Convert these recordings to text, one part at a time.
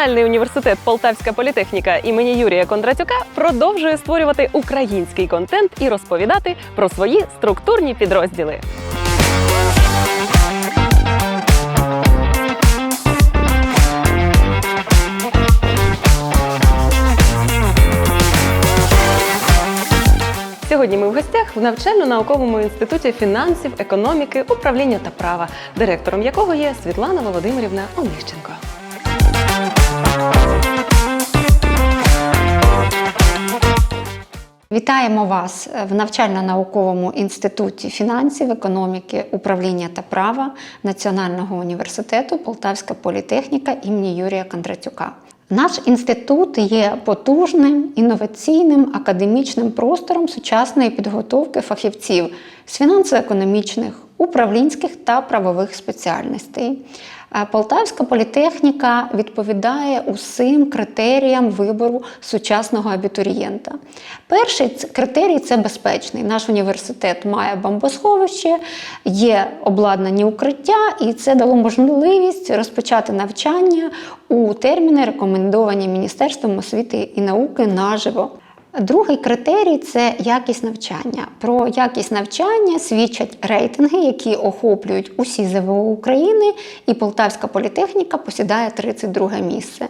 Національний університет Полтавська політехніка імені Юрія Кондратюка продовжує створювати український контент і розповідати про свої структурні підрозділи. Сьогодні ми в гостях в навчально-науковому інституті фінансів, економіки, управління та права, директором якого є Світлана Володимирівна Онищенко. Вітаємо вас в навчально-науковому інституті фінансів, економіки, управління та права Національного університету Полтавська політехніка імені Юрія Кондратюка. Наш інститут є потужним інноваційним академічним простором сучасної підготовки фахівців з фінансово-економічних, управлінських та правових спеціальностей. Полтавська політехніка відповідає усім критеріям вибору сучасного абітурієнта. Перший критерій це безпечний. Наш університет має бомбосховище, є обладнані укриття, і це дало можливість розпочати навчання у терміни, рекомендовані Міністерством освіти і науки наживо. Другий критерій це якість навчання. Про якість навчання свідчать рейтинги, які охоплюють усі ЗВО України, і Полтавська політехніка посідає 32 місце.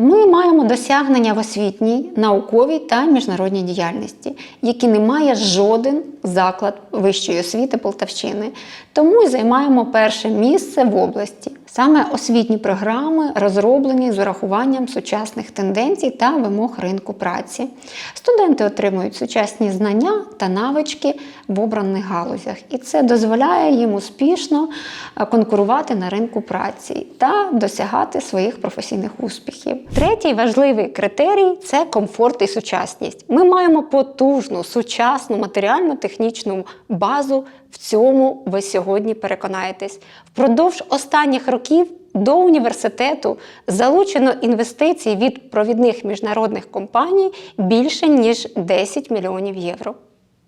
Ми маємо досягнення в освітній, науковій та міжнародній діяльності, які не має жоден заклад вищої освіти Полтавщини. Тому і займаємо перше місце в області. Саме освітні програми розроблені з урахуванням сучасних тенденцій та вимог ринку праці. Студенти отримують сучасні знання та навички в обраних галузях, і це дозволяє їм успішно е, конкурувати на ринку праці та досягати своїх професійних успіхів. Третій важливий критерій це комфорт і сучасність. Ми маємо потужну сучасну матеріально-технічну базу. В цьому ви сьогодні переконаєтесь. Впродовж останніх років до університету залучено інвестицій від провідних міжнародних компаній більше ніж 10 мільйонів євро.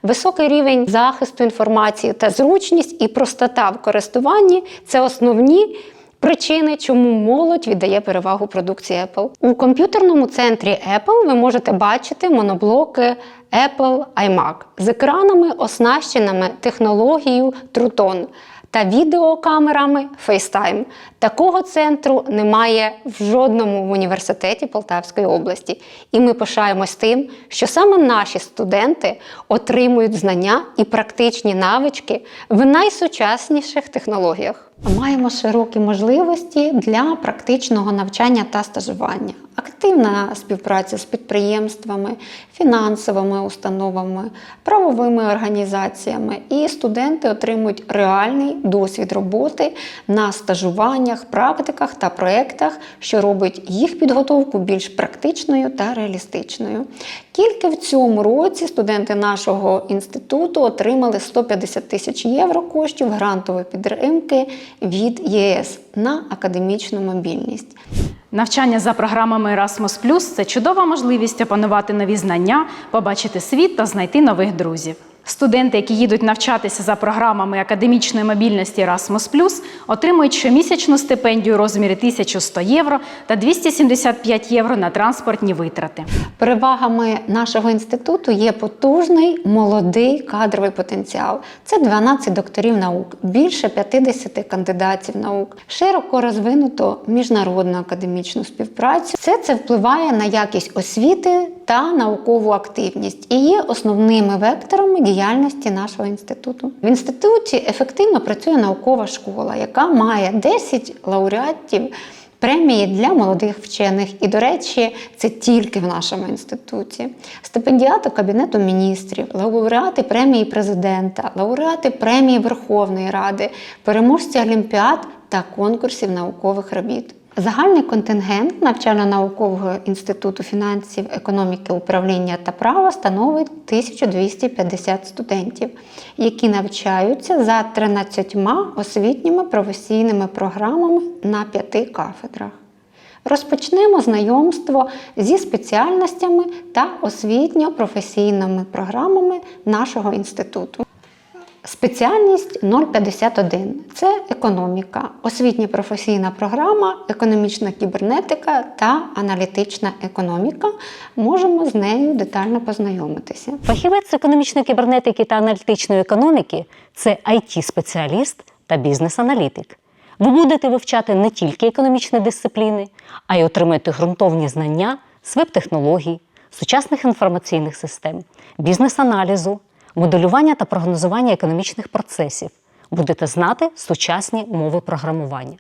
Високий рівень захисту інформації та зручність і простота в користуванні це основні причини, чому молодь віддає перевагу продукції Apple. У комп'ютерному центрі Apple ви можете бачити моноблоки Apple iMac з екранами, оснащеними технологією Truton та відеокамерами FaceTime. Такого центру немає в жодному університеті Полтавської області. І ми пишаємось тим, що саме наші студенти отримують знання і практичні навички в найсучасніших технологіях. Маємо широкі можливості для практичного навчання та стажування. Активна співпраця з підприємствами, фінансовими установами, правовими організаціями, і студенти отримують реальний досвід роботи на стажуваннях, практиках та проєктах, що робить їх підготовку більш практичною та реалістичною. Тільки в цьому році студенти нашого інституту отримали 150 тисяч євро коштів грантової підтримки від ЄС на академічну мобільність. Навчання за програмами Erasmus це чудова можливість опанувати нові знання, побачити світ та знайти нових друзів. Студенти, які їдуть навчатися за програмами академічної мобільності Erasmus+, отримують щомісячну стипендію у розмірі 1100 євро та 275 євро на транспортні витрати. Перевагами нашого інституту є потужний молодий кадровий потенціал. Це 12 докторів наук, більше 50 кандидатів наук, широко розвинуто міжнародну академічну співпрацю. Все це впливає на якість освіти та наукову активність і є основними векторами діяльності нашого інституту. В інституті ефективно працює наукова школа, яка має 10 лауреатів премії для молодих вчених. І, до речі, це тільки в нашому інституті. Стипендіати Кабінету міністрів, лауреати премії президента, лауреати премії Верховної Ради, переможці олімпіад та конкурсів наукових робіт. Загальний контингент навчально-наукового інституту фінансів, економіки, управління та права становить 1250 студентів, які навчаються за 13 освітніми професійними програмами на п'яти кафедрах. Розпочнемо знайомство зі спеціальностями та освітньо-професійними програмами нашого інституту. Спеціальність 051 це економіка, освітня професійна програма, економічна кібернетика та аналітична економіка. Можемо з нею детально познайомитися. Фахівець економічної кібернетики та аналітичної економіки це it спеціаліст та бізнес-аналітик. Ви будете вивчати не тільки економічні дисципліни, а й отримаєте ґрунтовні знання з веб-технологій, сучасних інформаційних систем, бізнес-аналізу, моделювання та прогнозування економічних процесів. Будете знати сучасні мови програмування.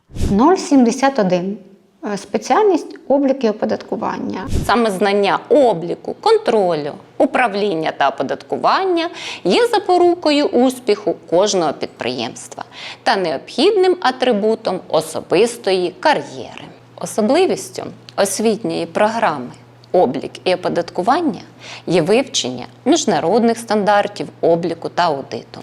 071 е, спеціальність облік і оподаткування. Саме знання обліку, контролю, управління та оподаткування є запорукою успіху кожного підприємства та необхідним атрибутом особистої кар'єри. Особливістю освітньої програми облік і оподаткування є вивчення міжнародних стандартів обліку та аудиту,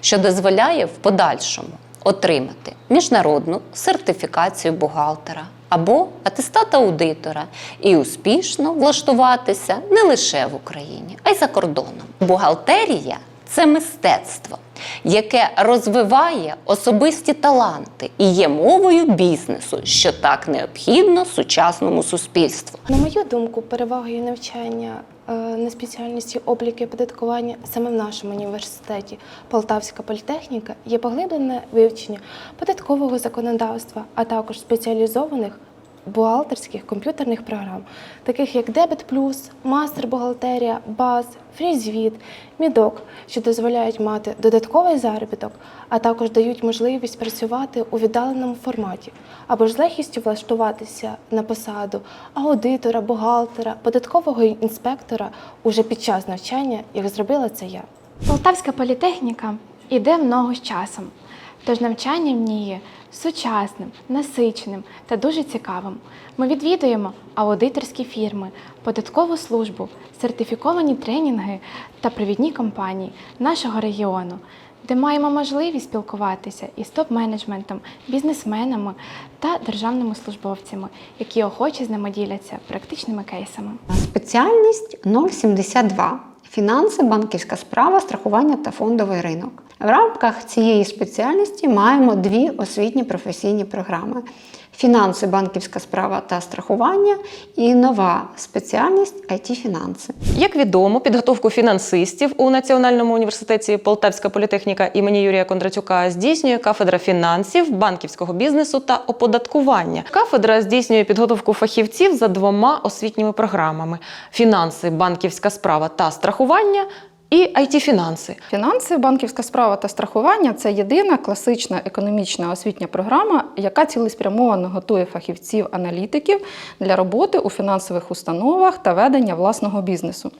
що дозволяє в подальшому отримати міжнародну сертифікацію бухгалтера або атестат аудитора і успішно влаштуватися не лише в Україні, а й за кордоном. Бухгалтерія це мистецтво, яке розвиває особисті таланти і є мовою бізнесу, що так необхідно сучасному суспільству. На мою думку, перевагою навчання е, на спеціальності обліку і оподаткування саме в нашому університеті Полтавська політехніка є поглиблене вивчення податкового законодавства, а також спеціалізованих бухгалтерських комп'ютерних програм, таких як Дебет Плюс, Мастер бухгалтерія, БАЗ, Фрізвіт, Мідок, що дозволяють мати додатковий заробіток, а також дають можливість працювати у віддаленому форматі або ж з легкістю влаштуватися на посаду аудитора, бухгалтера, податкового інспектора уже під час навчання, як зробила це я. Полтавська політехніка йде в ногу з часом, тож навчання в ній сучасним, насиченим та дуже цікавим. Ми відвідуємо аудиторські фірми, податкову службу, сертифіковані тренінги та провідні компанії нашого регіону, де маємо можливість спілкуватися із топ-менеджментом, бізнесменами та державними службовцями, які охоче з ними діляться практичними кейсами. Спеціальність 072 фінанси, банківська справа, страхування та фондовий ринок. В рамках цієї спеціальності маємо дві освітні професійні програми: фінанси, банківська справа та страхування і нова спеціальність it фінанси Як відомо, підготовку фінансистів у Національному університеті Полтавська політехніка імені Юрія Кондратюка здійснює кафедра фінансів, банківського бізнесу та оподаткування. Кафедра здійснює підготовку фахівців за двома освітніми програмами: фінанси, банківська справа та страхування. І it фінанси Фінанси, банківська справа та страхування це єдина класична економічна освітня програма, яка цілеспрямовано готує фахівців-аналітиків для роботи у фінансових установах та ведення власного бізнесу.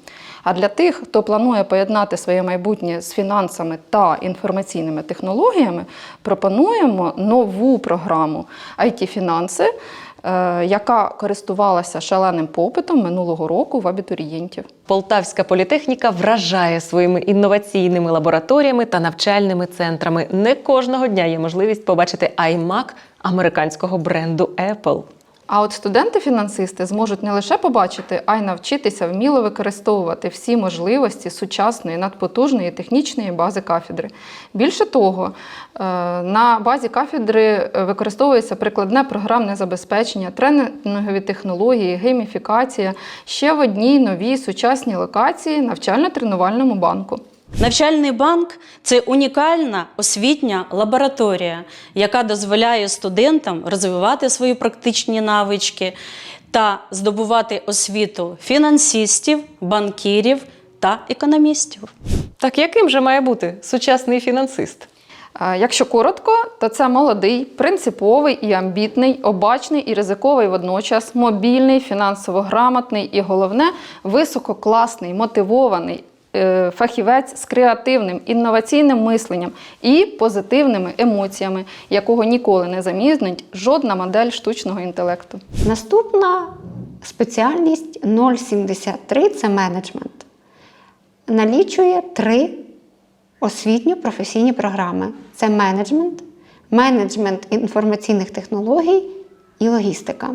А для тих, хто планує поєднати своє майбутнє з фінансами та інформаційними технологіями, пропонуємо нову програму it фінанси яка користувалася шаленим попитом минулого року в абітурієнтів. Полтавська політехніка вражає своїми інноваційними лабораторіями та навчальними центрами. Не кожного дня є можливість побачити iMac американського бренду Apple. А от студенти-фінансисти зможуть не лише побачити, а й навчитися вміло використовувати всі можливості сучасної надпотужної технічної бази кафедри. Більше того, е, на базі кафедри е, використовується прикладне програмне забезпечення, тренінгові технології, гейміфікація ще в одній новій сучасній локації навчально-тренувальному банку. Навчальний банк це унікальна освітня лабораторія, яка дозволяє студентам розвивати свої практичні навички та здобувати освіту фінансистів, банкірів та економістів. Так яким же має бути сучасний фінансист? Якщо коротко, то це молодий, принциповий і амбітний, обачний і ризиковий водночас, мобільний, фінансово грамотний і головне висококласний, мотивований фахівець з креативним інноваційним мисленням і позитивними емоціями, якого ніколи не замізнить жодна модель штучного інтелекту. Наступна спеціальність 073 це менеджмент. Налічує три освітньо-професійні програми: це менеджмент, менеджмент інформаційних технологій і логістика.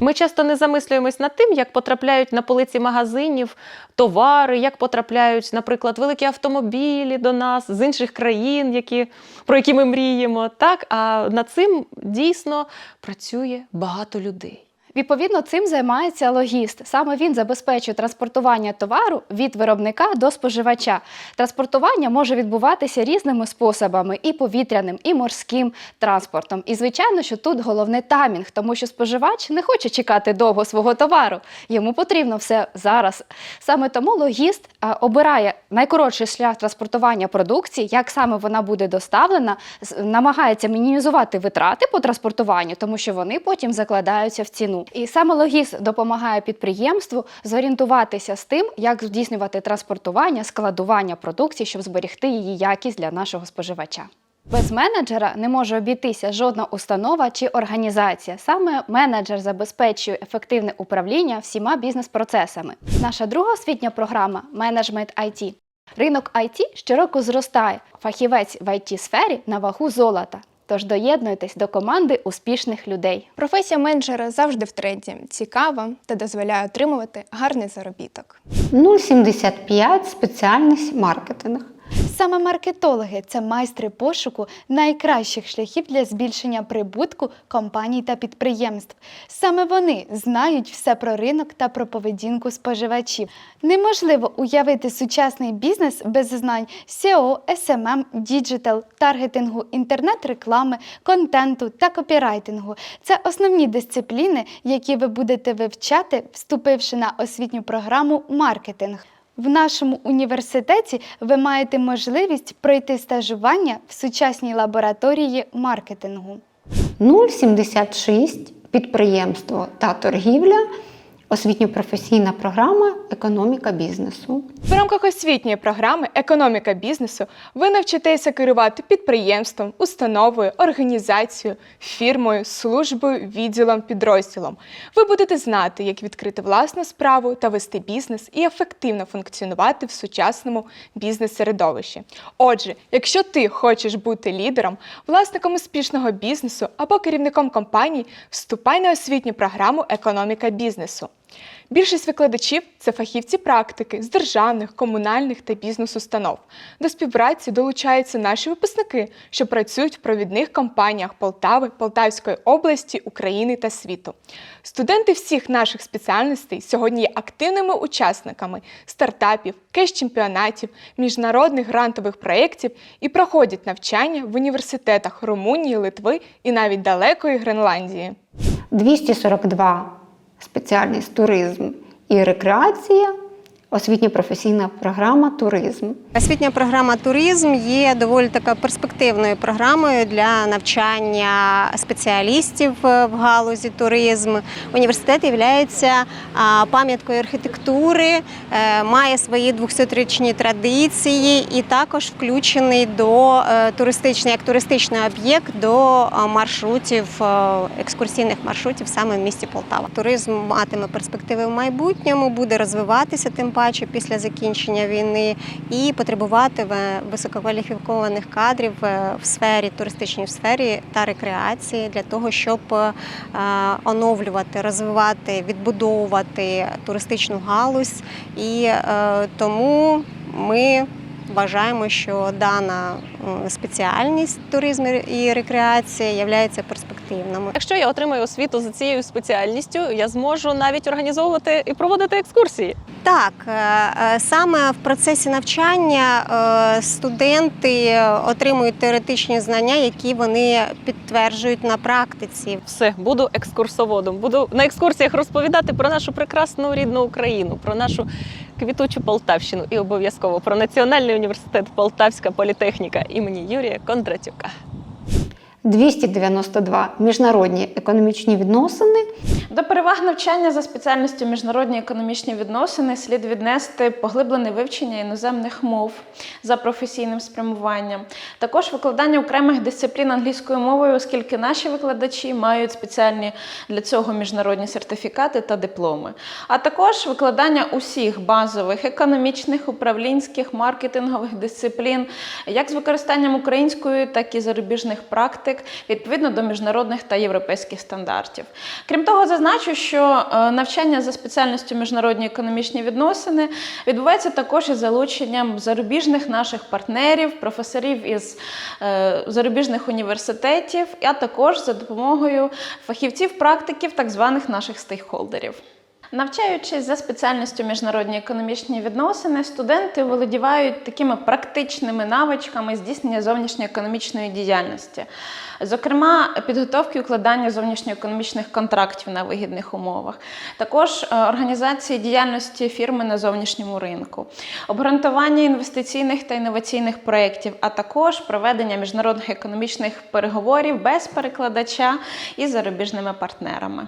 Ми часто не замислюємось над тим, як потрапляють на полиці магазинів товари, як потрапляють, наприклад, великі автомобілі до нас з інших країн, які, про які ми мріємо. Так, а над цим дійсно працює багато людей. Відповідно, цим займається логіст. Саме він забезпечує транспортування товару від виробника до споживача. Транспортування може відбуватися різними способами: і повітряним, і морським транспортом. І звичайно, що тут головне таймінг, тому що споживач не хоче чекати довго свого товару. Йому потрібно все зараз. Саме тому логіст обирає найкоротший шлях транспортування продукції, як саме вона буде доставлена, намагається мінімізувати витрати по транспортуванню, тому що вони потім закладаються в ціну. І саме логіст допомагає підприємству зорієнтуватися з тим, як здійснювати транспортування, складування продукції, щоб зберегти її якість для нашого споживача. Без менеджера не може обійтися жодна установа чи організація. Саме менеджер забезпечує ефективне управління всіма бізнес-процесами. Наша друга освітня програма менеджмент IT. Ринок IT щороку зростає. Фахівець в it сфері на вагу золота. Тож доєднуйтесь до команди успішних людей. Професія менеджера завжди в тренді, цікава та дозволяє отримувати гарний заробіток. 0,75 спеціальність маркетинг. Саме маркетологи це майстри пошуку найкращих шляхів для збільшення прибутку компаній та підприємств. Саме вони знають все про ринок та про поведінку споживачів. Неможливо уявити сучасний бізнес без знань SEO, SMM, діджитал, таргетингу, інтернет-реклами, контенту та копірайтингу. Це основні дисципліни, які ви будете вивчати, вступивши на освітню програму маркетинг. В нашому університеті ви маєте можливість пройти стажування в сучасній лабораторії маркетингу. 0,76 підприємство та торгівля. Освітньо-професійна програма Економіка бізнесу. В рамках освітньої програми Економіка бізнесу ви навчитеся керувати підприємством, установою, організацією, фірмою, службою, відділом, підрозділом. Ви будете знати, як відкрити власну справу та вести бізнес і ефективно функціонувати в сучасному бізнес-середовищі. Отже, якщо ти хочеш бути лідером, власником успішного бізнесу або керівником компанії, вступай на освітню програму Економіка бізнесу. Більшість викладачів це фахівці практики з державних, комунальних та бізнес-установ. До співпраці долучаються наші випускники, що працюють в провідних компаніях Полтави, Полтавської області, України та світу. Студенти всіх наших спеціальностей сьогодні є активними учасниками стартапів, кеш-чемпіонатів, міжнародних грантових проєктів і проходять навчання в університетах Румунії, Литви і навіть далекої Гренландії. 242 спеціальність туризм і рекреація. Освітньо-професійна програма туризм. Освітня програма туризм є доволі така перспективною програмою для навчання спеціалістів е, в галузі туризм. Університет є пам'яткою архітектури, е, має свої 200-річні традиції і також включений до е, туристичний як туристичний об'єкт до маршрутів екскурсійних маршрутів саме в місті Полтава. Туризм матиме перспективи в майбутньому, буде розвиватися тим паче після закінчення війни і потребувати ви- висококваліфікованих кадрів е, в сфері туристичній сфері та рекреації для того, щоб е, оновлювати, розвивати, відбудовувати туристичну галузь. І е, тому ми вважаємо, що дана спеціальність туризм і рекреація є перспективною. Якщо я отримаю освіту за цією спеціальністю, я зможу навіть організовувати і проводити екскурсії. Так, е, е, саме в процесі навчання е, студенти отримують теоретичні знання, які вони підтверджують на практиці. Все, буду екскурсоводом. Буду на екскурсіях розповідати про нашу прекрасну рідну Україну, про нашу квітучу Полтавщину і обов'язково про Національний університет Полтавська політехніка імені Юрія Кондратюка. 292 міжнародні економічні відносини. До переваг навчання за спеціальністю міжнародні економічні відносини слід віднести поглиблене вивчення іноземних мов за професійним спрямуванням, також викладання окремих дисциплін англійською мовою, оскільки наші викладачі мають спеціальні для цього міжнародні сертифікати та дипломи, а також викладання усіх базових економічних, управлінських, маркетингових дисциплін, як з використанням української, так і зарубіжних практик відповідно до міжнародних та європейських стандартів. Крім того, за зазначу, що е, навчання за спеціальністю міжнародні економічні відносини відбувається також із залученням зарубіжних наших партнерів, професорів із е, зарубіжних університетів, а також за допомогою фахівців-практиків, так званих наших стейкхолдерів. Навчаючись за спеціальністю міжнародні економічні відносини, студенти володівають такими практичними навичками здійснення зовнішньоекономічної діяльності, зокрема, підготовки укладання зовнішньоекономічних контрактів на вигідних умовах, також е, організації діяльності фірми на зовнішньому ринку, обґрунтування інвестиційних та інноваційних проєктів, а також проведення міжнародних економічних переговорів без перекладача із зарубіжними партнерами.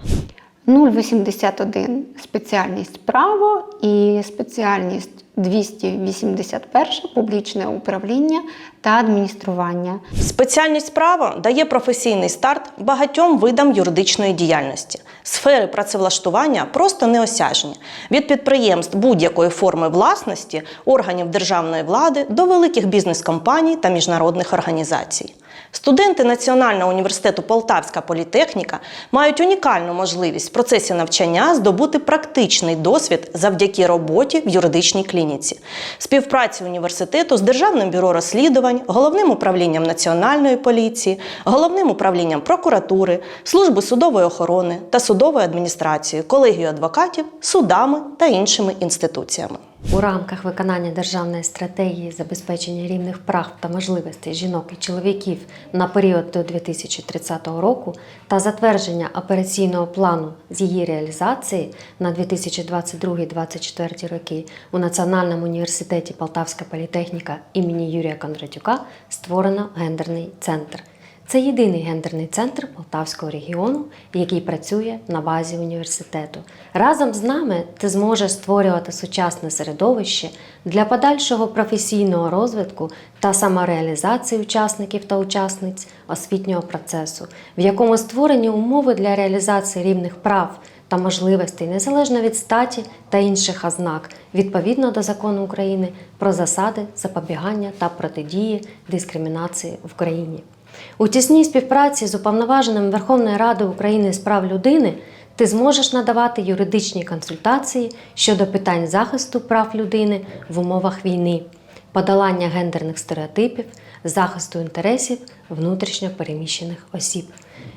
081 спеціальність право і спеціальність 281 публічне управління та адміністрування. Спеціальність права дає професійний старт багатьом видам юридичної діяльності. Сфери працевлаштування просто неосяжні від підприємств будь-якої форми власності, органів державної влади до великих бізнес-компаній та міжнародних організацій. Студенти Національного університету Полтавська політехніка мають унікальну можливість в процесі навчання здобути практичний досвід завдяки роботі в юридичній клініці, співпраці університету з Державним бюро розслідувань, головним управлінням національної поліції, головним управлінням прокуратури, служби судової охорони та судовою адміністрацією, колегією адвокатів, судами та іншими інституціями. У рамках виконання державної стратегії забезпечення рівних прав та можливостей жінок і чоловіків на період до 2030 року та затвердження операційного плану з її реалізації на 2022-2024 роки у Національному університеті Полтавська політехніка імені Юрія Кондратюка створено гендерний центр. Це єдиний гендерний центр Полтавського регіону, який працює на базі університету. Разом з нами ти зможеш створювати сучасне середовище для подальшого професійного розвитку та самореалізації учасників та учасниць освітнього процесу, в якому створені умови для реалізації рівних прав та можливостей незалежно від статі та інших ознак, відповідно до закону України про засади запобігання та протидії дискримінації в країні. У тісній співпраці з уповноваженим Верховної Ради України з прав людини ти зможеш надавати юридичні консультації щодо питань захисту прав людини в умовах війни, подолання гендерних стереотипів, захисту інтересів внутрішньо переміщених осіб.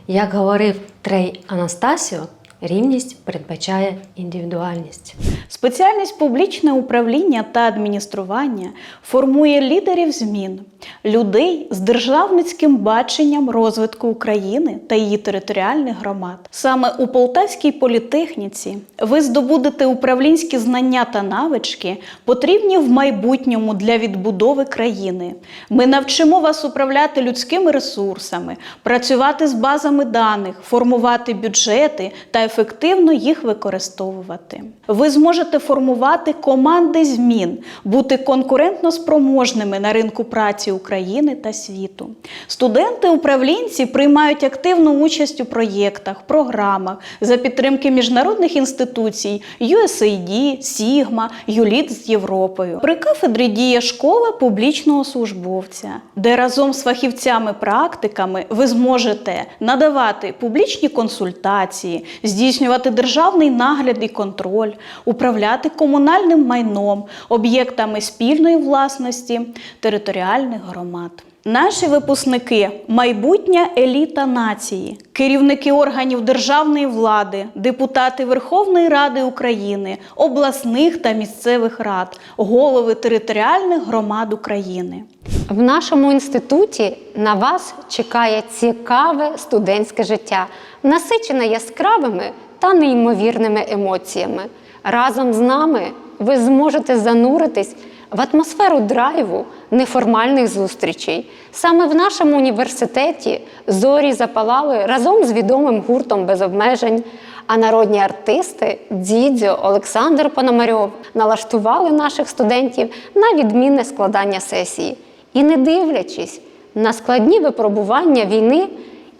Як говорив Трей Анастасіо, рівність передбачає індивідуальність. Спеціальність публічне управління та адміністрування формує лідерів змін, людей з державницьким баченням розвитку України та її територіальних громад. Саме у Полтавській політехніці ви здобудете управлінські знання та навички, потрібні в майбутньому для відбудови країни. Ми навчимо вас управляти людськими ресурсами, працювати з базами даних, формувати бюджети та ефективно їх використовувати. Ви зможете формувати команди змін, бути конкурентно спроможними на ринку праці України та світу. Студенти-управлінці приймають активну участь у проєктах, програмах за підтримки міжнародних інституцій USAID, Sigma, ЮЛІТ з Європою. При кафедрі діє школа публічного службовця, де разом з фахівцями-практиками ви зможете надавати публічні консультації, здійснювати державний нагляд і контроль, управляти комунальним майном, об'єктами спільної власності територіальних громад. Наші випускники майбутня еліта нації, керівники органів державної влади, депутати Верховної Ради України, обласних та місцевих рад, голови територіальних громад України. В нашому інституті на вас чекає цікаве студентське життя, насичене яскравими та неймовірними емоціями. Разом з нами ви зможете зануритись в атмосферу драйву, неформальних зустрічей. Саме в нашому університеті зорі запалали разом з відомим гуртом без обмежень. А народні артисти Дідзьо, Олександр Пономарьов налаштували наших студентів на відмінне складання сесії. І не дивлячись на складні випробування війни,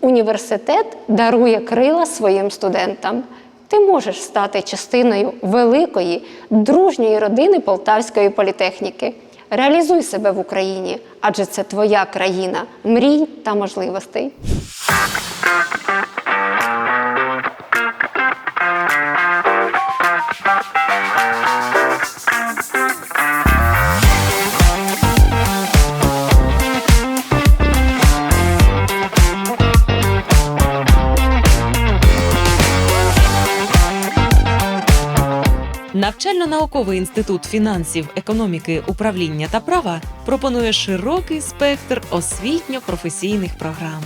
університет дарує крила своїм студентам. Ти можеш стати частиною великої дружньої родини Полтавської політехніки. Реалізуй себе в Україні, адже це твоя країна мрій та можливостей. Навчально-науковий інститут фінансів, економіки, управління та права пропонує широкий спектр освітньо-професійних програм.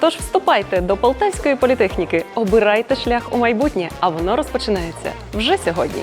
Тож вступайте до Полтавської політехніки, обирайте шлях у майбутнє, а воно розпочинається вже сьогодні.